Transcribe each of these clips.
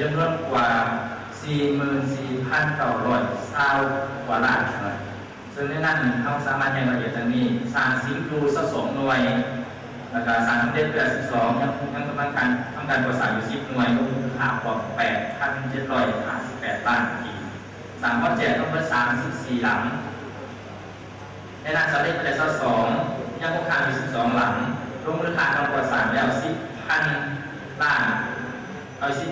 จำนวนกว่า 44,900ซากว่าล้านหน่วยซึ่งในนั้นเขาสามารถในรายละเอียดจากนี้สร้างสิงครูสัสองหน่วยแล้วก็สร้างเด็กเกือสิบสองยังยังกำลังการทำการประสานอยู่สิบหน่วยก็คือขาดกว่าแปดพันเจ็ดร้อยห้าสิบแปดล้านทีสามพันเจ็ดต้องเป็นสามสิบสี่หลัง ในนั้นสำเร็จไปแล้สิบสองยังคงขาดอยู่สิบสองหลังรวมมูลคาทารประสานแล้วสิบพันล้านเอาสิบ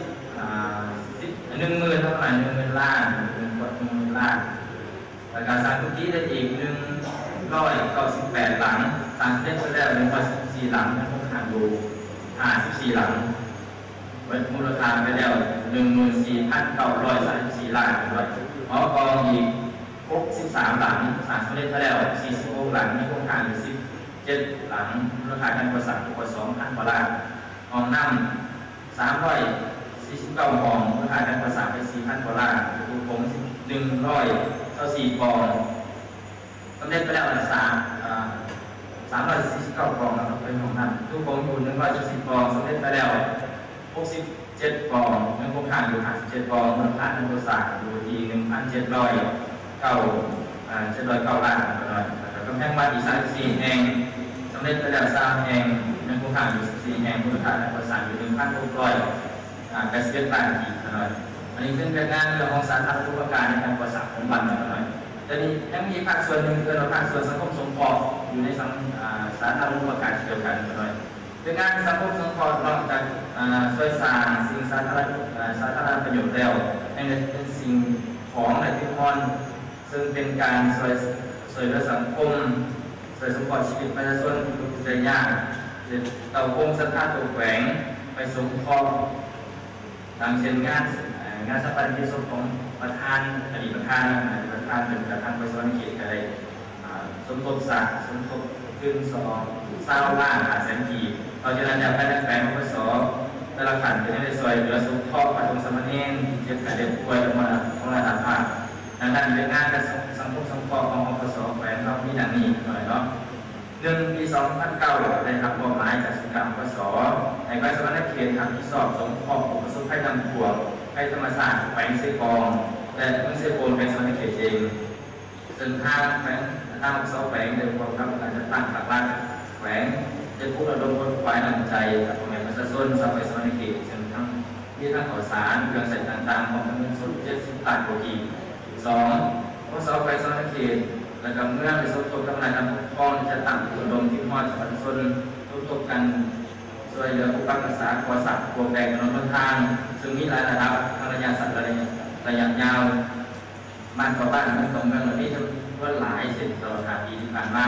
หนึ่งหมื่นเท่าไหร่หนึ่งหมื่นล้านหนึ่งกว่าหนึ่งหมื่นล้านแล้วก็สร้างทุกที่ได้อีกหนึ่งร้อยเก้าสิบแปดหลังสางเสร็จไปแล้วหนึ่งร้อยสิบสี่หลังทั้งหมดหารดูห้าสิบสี่หลังไว้มูลค่าไปแล้วหนึ่งหมื่นสี่พันเก้าร้อยสามสิบสี่ล้านด้วยหอกองอีกหกสิบสามหลังสร้างสำเร็จไปแล้วสี่สิบหกหลังมีโคงการอยู่สิบเจ็ดหลังมูลค่าการก่อสร้างกว่าสองพันกว่าล้านห้องน้ำสามร้อย สี่สิบเก้าฟองราคาการประสานไปสี่พันกว่าล้านดูผมหนึ่งร้อยเท่าสี่ฟองสำเร็จไปแล้วนสามสามร้อยสี่สิบเก้าฟองนะครับเป็นของนั้นดูผมอยู่หนึ่งร้อยเจ็ดสิบฟองสำเร็จไปแล้วหกสิบเจ็ดฟองเงินคงค้างอยู่ห้าสิบเจ็ดฟองมูลค่าการประสานอยู่ที่หนึ่งพันเจ็ดร้อยเก้าเจ็ดร้อยเก้าล้านนะครับแล้วก็แพงวัดอีกสามสี่แห่งสำเร็จไปแล้วสามแห่งเงินคงค้างอยู่สี่แห่งมูลค่าการประสานอยู่หนึ่งพันหกร้อย แปดสิบเอ็ดล้านอีกนะครับอันนี้เป็นงานเรื่องของสาธารณสุขการในการประสานของบัตรนะครับแต่นี้ยังมีภาคส่วนหนึ่งคือเราภาคส่วนสังคมสงเคราะห์อยู่ในสังสาธารณสุขการเดียวกันนะครับเป็นงานสังคมสงเคราะห์นอกจากช่วยสร้างสิ่งสาธารณสาธารณประโยชน์แล้วยังเป็นสิ่งของในที่พรซึ่งเป็นการช่วยช่วยเหลือสังคมช่วยสงเคราะห์ชีวิตประชาชนทุกข์ยากเต่าโคงสถานตัวแขวงไปสงเคราะห์ ทางเช่นงานงานสถานที่สมของประธานอดีตประธานประธานเป็นประธานประชาชนเขตอะไรสมทบศักดิ์สมทบขึ้นสองเศร้าล่าหาแสนกีเราจะนำจากภายในแปลงพศแต่ละขันจะได้ซอยเหลือสุขทอดปัจจุบันสมณเณรที่จะขาเด็กป่วยลงมาของระดับภาคดังนั้นเรื่องงานการสังคมสังคราะห์ของอปสแขวงเรามีดังนี้หน่อยเนาะหนึ่งปีสองพันเก้าได้รับมอบหมายจากสุการปสในการสมัครเขตทำที่สอบสมครอบ ผู้ประสบภัยน้ำท่วมให้ธรรมศาสตร์แขวงเซกองและเมืองเซโกนเป็นสมัครเขตเองจนท่างแขวงท่างสอบแขวงโดยความรับการจัดตั้งหลักบ้านแขวงจะพูดระดมคนฝ่ายนำใจกับแม่ประชาชนสาวไปสมัครเขตจนทั้งมีทั้งข่าวสารเครื่องใส่ต่างๆของเงินสดเจ็ดสิบล้านกว่ากีสองพวกสาไปสมัครเขตและกับเมื่อไปสมทบกำลังการปกครองจะตั้งอุดมที่มอดประชาชนร่วมทบกัน ช่วยเหลือผู้รักษาขอสัตว์ขวแบ่งถนนทาง ซึ่งมีหลายระดับทางระยะสั้นระยะระยะยาวบ้านต่อบ้านเมืองต่อเมืองเหล่านี้จะว่าหลายสิบตลอดปีที่ผ่านมา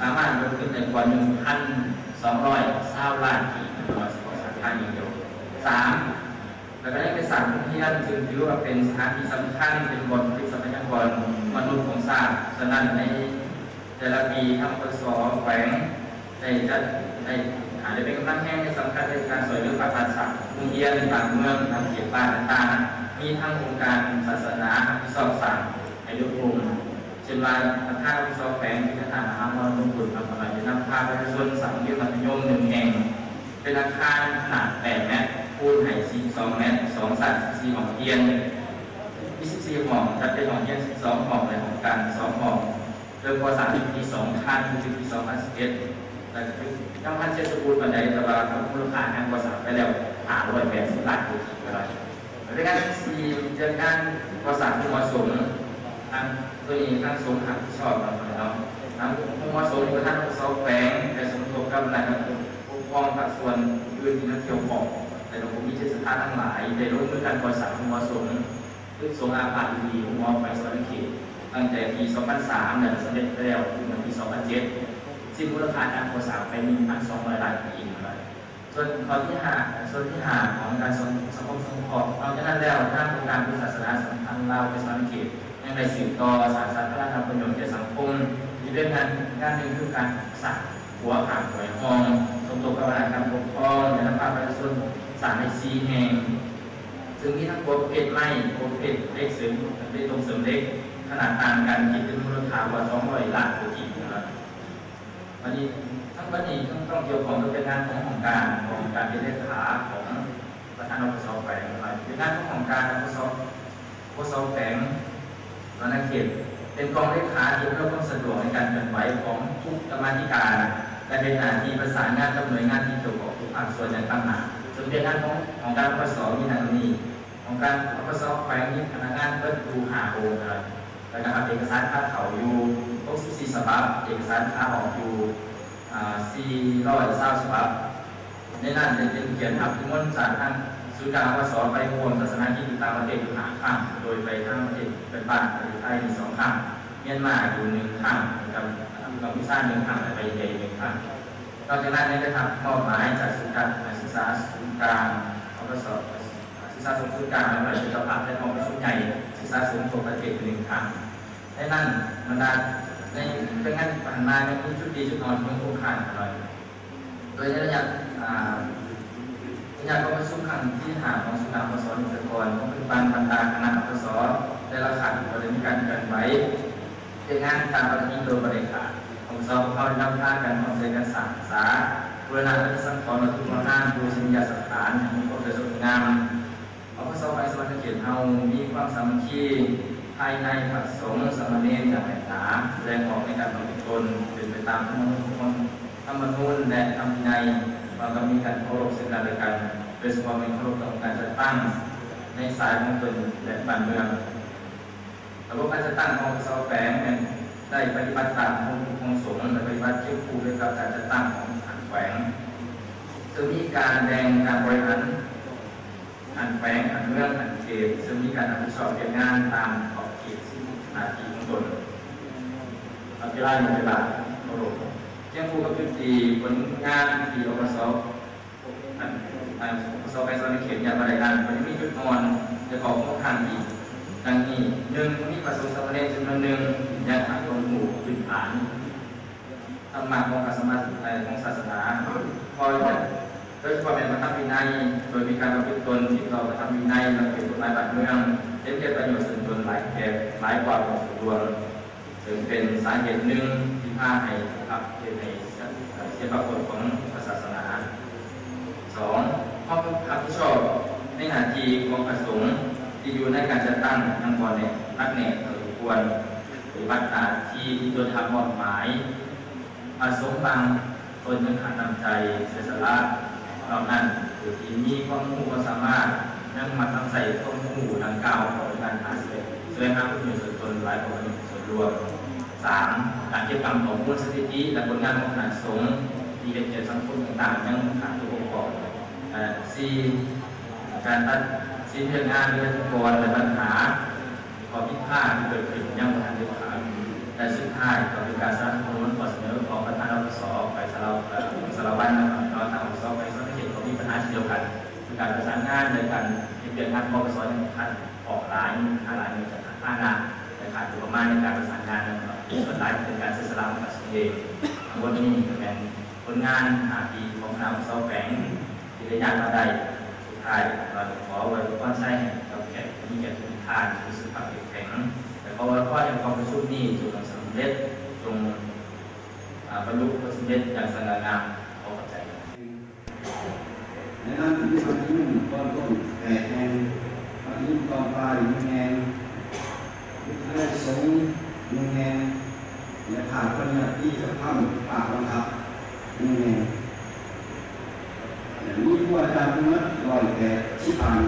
สามารถลดขึ้นในกว่าหนึ่งพันสองร้อยเศร้าล้านกีบต่อสองสาขาอย่างเดียวสามแล้วก็ได้เป็นสถานที่นั่นจึงถือว่าเป็นสถานที่สำคัญเป็นบทผลิตทรัพยากรมนุษย์ของชาติฉะนั้นในแต่ละปีทางปสแขวงได้จัดได้ อาจจะเป็นกำลังแห้งในสำคัญในการสวยเรื่องประชาสัตว์โรงเรียในต่างเมืองทางเขตบ้านต่างๆมีทั้งองค์การศาสนาที่สอบสั่งในยุคกรุงเช่นว่าพระธาตุที่สอบแฝงที่พระธาตุมหามรดกบุตรพระบรมนำพาประชาชนสังเกตมัธยมหนึ่งแห่งเป็นอาคารขนาด8เมตรคูณไห่42เมตร2สัตว์4ห้องเรียน24ห้องจัดเป็นหองเรียน12ห้องในห้องการ2ห้องเริ่มก่อสร้างปี2000ถึงปี2011แล้วก็ ยังพันเจ็ดสกุลบันไดตะวันมูลค่าทางภานก่อสร้วหางไปแล้ว580ล้านบาทก็ได้ในการสี่เรื่องการก่อสร้าที่เหมาะสมทางตัวนี้ทางสงฆ์ทางชอบเราเนาะทางผู้เหมาะสมกับท่านสอบแฝงแต่สมทบกับอะไรนะปกครองกับส่วนอื่นที่นักเกี่ยวข้องแต่หลวงพ่อมีเจตสถานทั้งหลายได้ร่วมมือกันก่อสร้าที่เหมาะสมซึ่งทรงอาภาดีของมอไปสวรรค์เขตตั้งแต่ปี 2003เนี่ยสำเร็จแล้วถึงปี 2007 สิ้นมูลค่าการก่อสร้างไป1,200ล้านปีเลยส่วนข้อที่ห้าส่วนที่ห้าของการสังคมสงเคราะห์นอกจากนั้นแล้วทางองการพุทธศาสนาสัมพันธ์เราไปสวรรค์เขตยังได้สืบต่อสารสาธารณประโยชน์แก่สังคมที่เรื่องงานงานหนึ่งคือการสั่งหัวขาดหวยหองสมทบกับการปกครองและนำพาประชาชนสารในซีแห่งซึ่งมีทั้งประเภทไม้ประเภทเล็กเสริมเล็กตรงเสริมเล็กขนาดต่างกันคิดเป็นมูลค่ากว่า200ล้านตัวจริงนะครับ วันนี้ทั้งวันนี้ต้งต้องเกี่ยวข้องกับเป็นงานขององค์การของการเป็นเลขาของประธานอบสแฝงเป็นงานของของการอบสอบสแฝงสำนักเขตเป็นกองเลขาที่เพื่อความสะดวกในการเคลื่อนไหวของทุกกรรมธิการและเป็นหน้าที่ประสานงานกับหน่วยงานที่เกี่ยวข้องทุกภาคส่วนอย่างต่างๆจนเป็นงานของของการอบสมีทางนี้ของการอบสแฝงนี้พนักงานเปิดดูหาโอนครับแล้วก็เอกสารค่าเขาอยู่ 64ฉบับ เอกสารค่าออกอยู่420ฉบับ ในนั้นเป็นเขียนทับทุกมนจากทางศูนย์กาวสไปรวมศาสนาที่ต่างประเทศอยู่หาข้างโดยไปทั้งประเทศเป็นบ้านประเทศไทยมีสองข้างเมียนมาอยู่หนึ่งข้างกับกัมพูชาหนึ่งข้างไปใหญ่หนึ่งข้างนอกจากนั้นได้ทำมอบหมายจากศูนย์การศึกษาศูนย์กลางอบศึกษาสูงสุดกลางและหน่วยเจ้าภาพและองค์ประชุมใหญ่ศึกษาสูงสุดประเทศหนึ่งครั้งในนั้นมันได้ ในเป็นงานผ่านมาในชุดดีชุดนอนของโครงการอะไรโดยระยะระยะก็ประชุมครั้งที่หาของสุนทรพสนิสกรของเป็นบานบรรดาคณะพสได้รับขันบริการกันไว้เป็นงานตามปฏิโดยบริการของสอบเขาได้รับค่าการของเรียนการศึกษาเวลาที่สังคมเราทุกคนนั่งดูสัญญาสถานมีความสวยงามเอาพระสอบไปสวัสดิ์เกียรติเฮามีความสามัคคีภายในพระสงฆ์สมณีจากแผ่นหนาแส ดงออกในการปฏิบัติตนเป็นไปตามธรรมนูญธรรมนูญและธรรมในเราก็มีการเคารพซึ่งกันและกันโดยเฉพาะในเคารพต่อการจัดตั้งในสายของตนและบ้านเมืองระบบการจัดตั้งของสาแฝงได้ปฏิบัติตามของของสงฆ์และปฏิบัติเกี่ยวคู่ด้วยกับการจัดตั้งของฐานแฝงจะมีการแบ่งการบริหารอันแฝงอันเมืองอันเขตซึ่งมีการรับผิดชอบเกี่ยวงานตามขอบเขตซึ่หน้าที่ของตน อาเวลาในเวลาเคารพเที่ยงคู่กับจุดตีผลงานที่อบสอันอันอบสไปสอนเขตยาบริการมันมีจุดอ่อนจะขอข้อขันอีกดังนี้หนึ่งมีประสงค์สำเร็จจำนวนหนึ่งยังทำตรงหมู่พื้นฐานธรรมะของศาสนาของศาสนาพอจะโดยเฉพาะเป็นพระธรรมวินัยโดยมีการประพฤติตนที่เราพระธรรมวินัยเราเป็นกฎหมายบ้านเมืองเล่นเกิประโยชน์ส่วนตนหลายแก่หลายกว่าของส่วนรวม ถึงเป็นสาเหตุหนึ่งที่พาให้ครับเป็นในเสียประโยชน์ของศาสนาสองข้อรับผิดชอบในหน้าที่ของพระสงฆ์ที่อยู่ในการจัดตั้งทางบอลเนี่ยนักเนตควรปฏิบัติหน้าที่ที่โดยทำมอบหมายพระสงฆ์บางตนยังขาดน้ำใจเสียสละเหล่านั้นหรือที่มีความรู้ความสามารถยังมาทำใส่ข้อมูลดังกล่าวของการหาเสียงแสดงความเป็นส่วนตนหลายของส่วน รวมสามการเก็บกรรมของมูลสถิติและผลงานของคณะสงฆ์ที่เป็นเกี่ยวกับสังคมต่างๆยังขาดตัวประกอบสี่การตัดสินเรื่องงานเรื่องกรและปัญหาข้อพิพาทที่เกิดขึ้นยังไม่ทันได้ผ่านแต่สุดท้ายก็คือการสร้างข้อมูลข้อเสนอของประธานรัฐสไปสารสารวัตรนะครับเราทำสอบไปสอนเขตของมีปัญหาเช่นเดียวกันคือการประสานงานในการเปลี่ยนงานพอไปสอนในขั้นออกหลายหาหลายในสถานงานใน ขาดตัวประมาณในการประสานงานนะครับส่วนหลายเป็นการเสียสละกับสมเด็จทั้งหมดนี้เป็นผลงานหาปีของทางสอบแฝงที่ได้ยากมาได้สุดท้ายเราขอไว้ก้อนใช้กับแขกที่แขกทุกท่านที่สุภาพแข็งแต่เพราะว่าข้อในความประชุมนี้จงสำเร็จจงบรรลุผลสำเร็จอย่างสง่างามขอขอบใจในนั้นที่ทำที่หนึ่งตอนต้นแปดแห่งตอนนี้ตอนปลายหนึ่งแห่ง วิทยาสงฆ์หนึ่งแห่งและผ่านปริญญาที่จะทำปากบังคับหนึ่งแห่งอย่างนี้ผู้อาจารย์ทั้นั้นร้อยแปดสิบพัน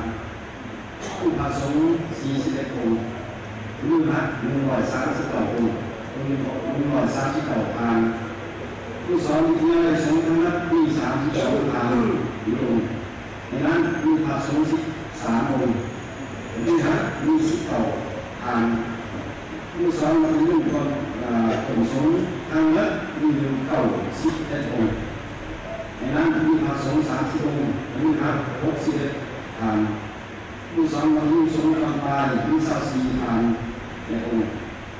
ผู้พาสงฆ์สี่สิบเอ็ดองค์มือฮักหนึ่งร้อยสามสิบเก้าองค์หนึ่งร้อยสามสิบเก้าพันผู้สอนวิทยาลัยสงฆ์ทั้งนั้นมีสามสิบสองพัน องค์ในนั้นมีพระสงฆ์สิบสามองค์มีฮะมีสิบเก้าทางผู้สอนมาเรื่องคนองค์สงฆ์ทางละมีเก้าสิบเอ็ดองค์ในนั้นมีพระสงฆ์สามสิบองค์มีพระหกสิบเอ็ดทางผู้สอนมาเรื่องสงฆ์ลำบายมีสาวสี่ทางในองค์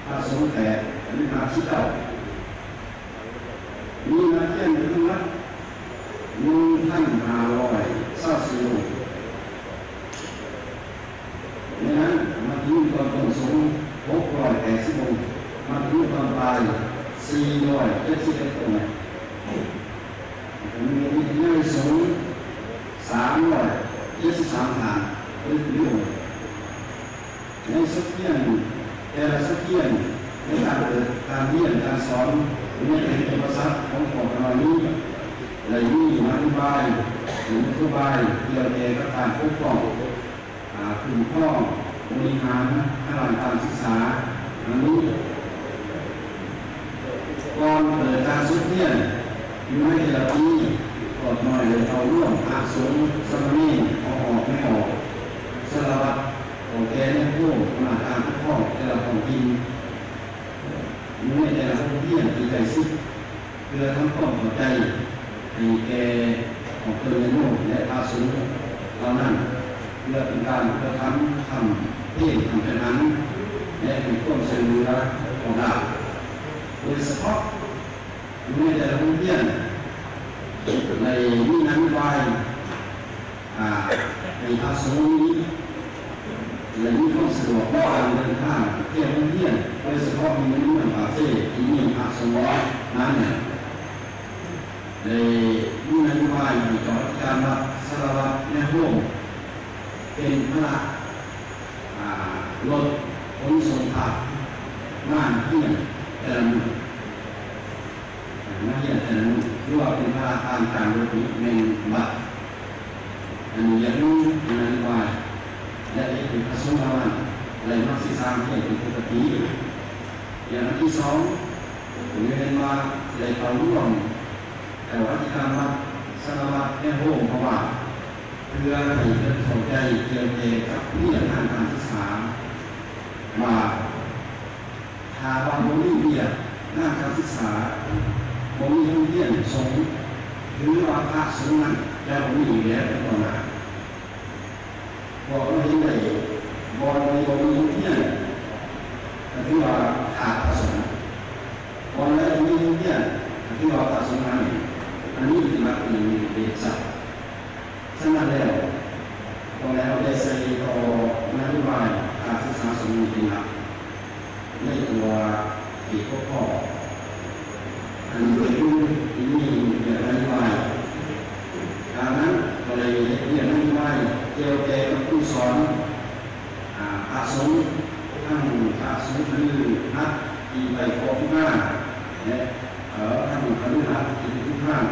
พระสงฆ์แปดมีพระสิบเก้ามีนักเรียนทั้งนั้น หนึ่งพันห้าร้อยเศร้าสี่องค์ในนั้นมาถึงตอนต้นสงหกร้อยแปดสิบองค์มาถึงตอนปลาย สี่ร้อยเจ็ดสิบเอ็ดองค์มีวิทยาสงสามร้อยเจ็ดสิบสามหรือเรื่องในสักเที่ยงแต่ละสักเที่ยงในการเปิดการเรียนการสอนหรือในเป็นภาษาของของเรานี้เลยมีมาอธิบายหรืออธิบายเกี่ยวกับการปกป้องคุ้มครองบริหารทางการศึกษาอันนี้ ก่อนเปิดการสุดเที่ยอยู่ในแต่ละปีกดหน่อยเลยเอาร่วมอาสมสมณีเอาออกไม่ออกสารวัตรของแกนี่ยผู้มาการปกครอแต่ละของกินอยู่ในแต่ละของเที่ยงที่ใจซิเพื่อทำความเข้าใจให้แกของตัวเองและอาสมเหล่านั้นเพื่อเป็นการกระทำทำเพี่ยงทำเป็นนั้นและเป็นความเสื่อมือของเรา โดยเฉพาะอยู่ในแต่ละโรงเรียนในวินันวายในอาสมนี้และมีความสะดวกในการเดินทางเที่ยวโรงเรียนโดยเฉพาะมีเมืองปาเซ่ที่มีอาสมนั้นเนี่ยในวินันวายมีจอดการรับสารวัตรในห้องเป็นพระรถขนส่งผักม่านเที่ยง แต่ละมือมาเที่ยงแต่ละมือหรือว่าเป็นพระทางการรถในบัตรอันนี้ยังรู้ในนวายและเป็นพระสงฆ์วันอะไรมักศึกษาที่เป็นปกติอย่างที่สองผมเรียนมาเลยเขาร่วมแต่ว่าที่การมาสารวัตรแค่โฮมเพราะว่าเพื่อให้เกิดสนใจเกี่ยวเกับเรื่องทางการศึกษามาาว่าบ่มีเบียหน้าการศึกษาบ่มีโรงเรียนสงหรือว่าพระสงฆ์นั้นแล้วมีอยู่แล้วเป็นต้นมาบอกว่าเห็นได้บ่มีบ่มีโรงเรียนก็ถือว่าขาดพระสงฆ์บ่แล้วมีโรงเรียนก็ถือว่าพระสงฆ์นั้นอันนี้เป็นหลักเป็นเด็กสัตว์ฉะนั้นแล้วพอแล้วได้ใส่ต่อนโยบายการศึกษาสมบูรณ์เป็นหลักในตัวปีกพ่ออันนี้เป็นรุ่นที่มีเรื่องนโยบายดังนั้นก็เลยเรียนนโยบายเกี่ยวกับผู้สอนอาสมทั้งอาสมคือนักที่ไปขอทุกหน้าและทั้งคณะที่ทุกท่าน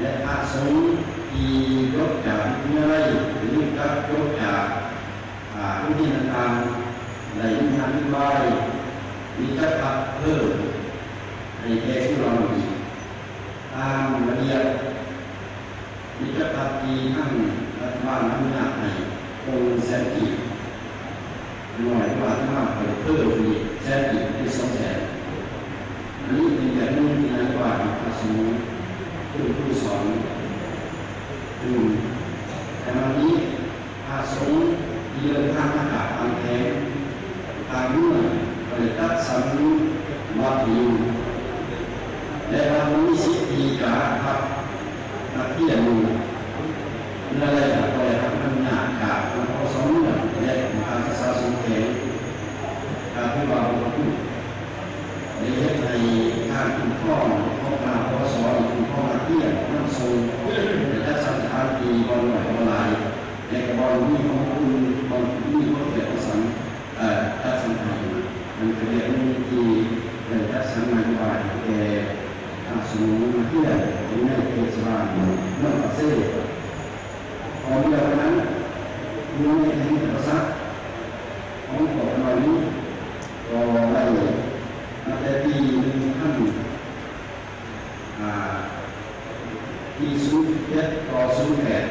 และอาส มียกจากวิทยาลัยหรือกับยกจากผู้ที่ต่างๆในวิทยาลัยมีจัดพักเพิ่มในแก่ที่เรามีตามระเบียบมีจัดพักที่ทั้งรัฐบาลอนุญาให้องค์แสนกีหน่วยว่าที่มากเพิ่มเพิ่มอีกแสนกีที่สองแสนอันนี้เป็นแบบนึงที่นายว่าพระสงฆ์ผู้ผู้สอน อืมแต่วันนี้พระสงฆ์เดินทางมาจากทางแทนทางเมื่อผลิตสามีวัดอยู่และเรามีสิทธิการครับนักเที่ยวูนั่นแหละก็เลยทำให้หน้าการของพอสงเมื่อและการศึกษาสงเคราะห์การที่ว่าเราพูดในเรื่องในการคุ้มครองของการพอสอนคุ้มครองนักเที่ยวนักทรงาดีบอลหน่วยออนไลน์และบอลมีของคุณบอลมีข้อเกี่ยวกับสังเอ่อทัศนคติมันเป็นเรื่องที่เป็นทัศนคติแก่อาสมุนเที่ยวในเทศบาลเมืองปักเซ่ของเดียวนั้นมีในแห่งประสักของของเรานี้ก็ได้มาแต่ปีหนึ่งพันที่ศูเจ็ดต่อศูนย์แปด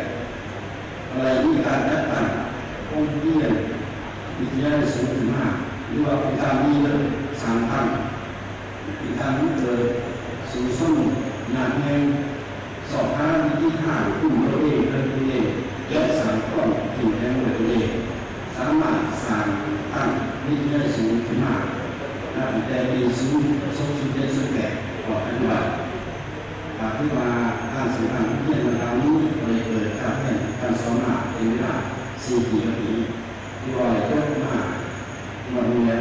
อะไรมี การจัดตั้งองค์เรียนวิทยาลัยสูงถึงมากหรือว่าเป็นการมีเรื่องสามพันเป็นการเกิดสู่ส้นงานแห่งสอบห้าที่ห้าขึ้นตัวเองเพิ่มตัวเองและสามข้อถึงแห่งตัวเองสามารถสร้างตั้งวิทยาลัยสูงถึงมากและแต่ปีศูนย์สองศูนย์เจ็ดศูนย์แปดออกอนุบัติการที่มาการสื่อสาร อนมาเป็นเวลาสี่ปีปีที่ว่าเยอะมากวันนี้ใน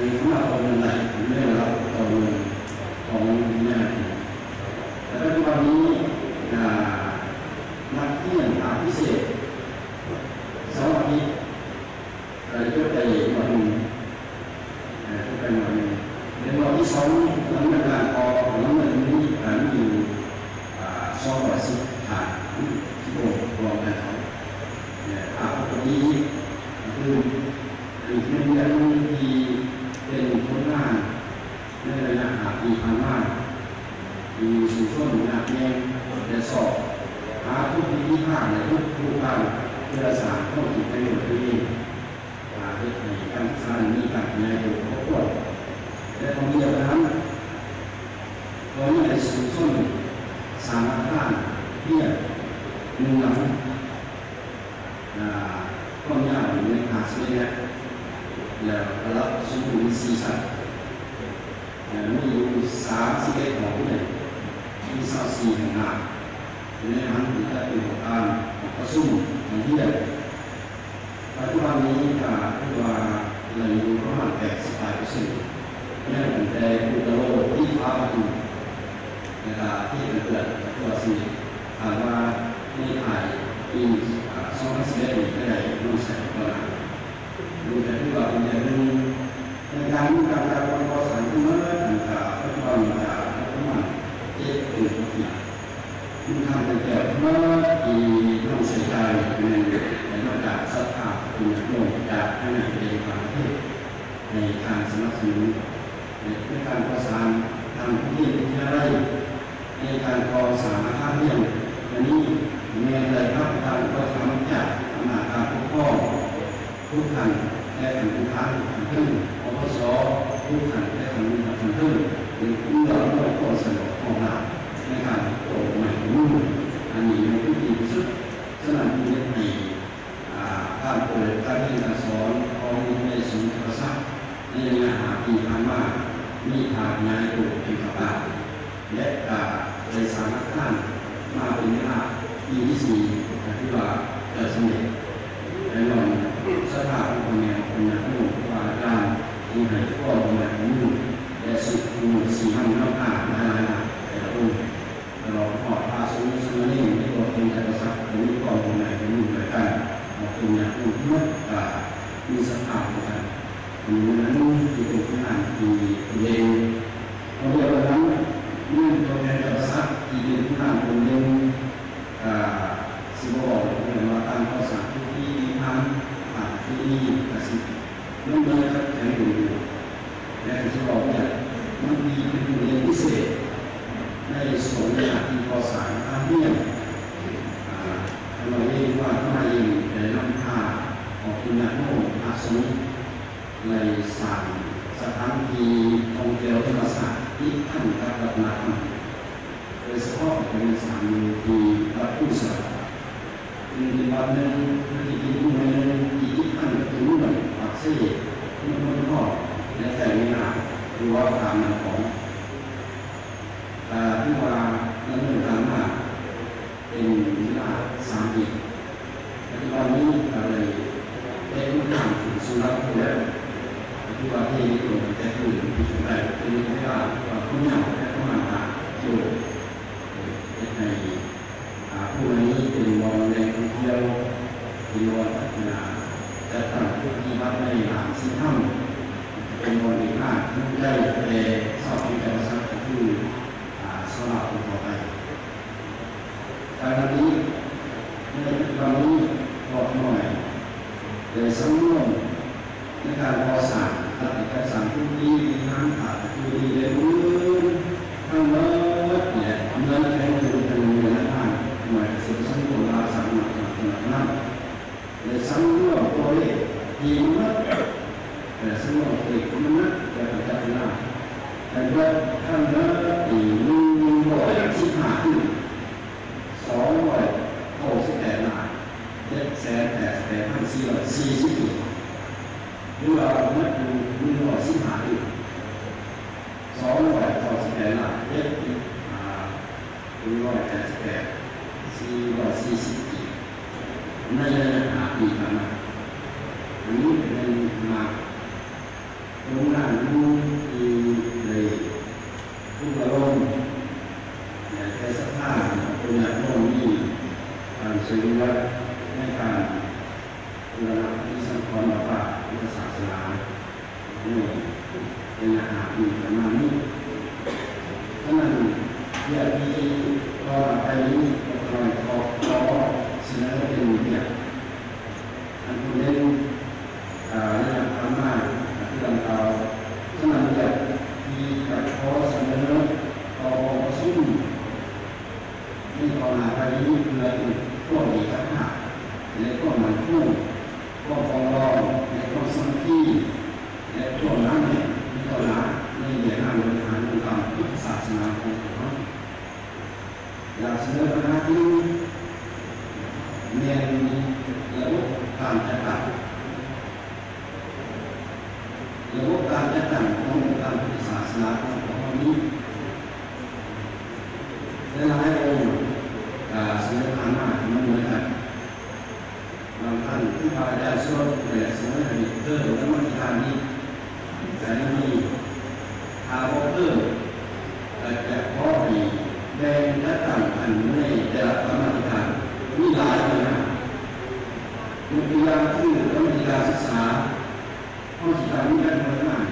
ในคำว่าโอนเงิไมไม่ได้รับโอนเงินของแม่แต่ปัวันนี้นักที่ยางพิเศษสองอาทิตย์ไปเที่ยวไปหมดหนึง ปี2011ได้รู้สึกว่าดูแต่ที่ว่าเป็นอย่างนึงในการมุ่การการคสัมเมื่อต่างๆก็ต้องการประมาณเจ็ดถึงปีมุ่งทำแต่เมื่อปีต้งสียใจในในระดับสภาพเป็นอย่งโจากขาดเดียวกัที่ในการสนับสในการประสานทางที่ที่ไรในการก่ร้างารเรียนอันนี้ แม้ได้รับการก็ทำจากอำนาจการปกครองทุกท่านและถึงทางขึ้นอพสทุกท่านและถึงทางขึ้นหรือเมื่อเราก็สะดวกของเราในการตร รูว่าความของที่ว่า ในการรอสารตัดเอกสัรพวกนี้มีน้ำขาด gì cả mà nó muốn phải lên mà đúng là nó ลูงเรืองก็มีกระและก็มันคู่ก็ฟองร้องและก็สังกี้และช่วงนั้นเนี่ยก็ละในเหรียญอาบริหารของเราพุทธศาสนาของเราอยากเสนอคณะที่เรียนระบบการจัดการระบบการจัดการของการพุทธศาสนาของเรานี้ การศึกษาข้อจิตวิทยาธรรมะ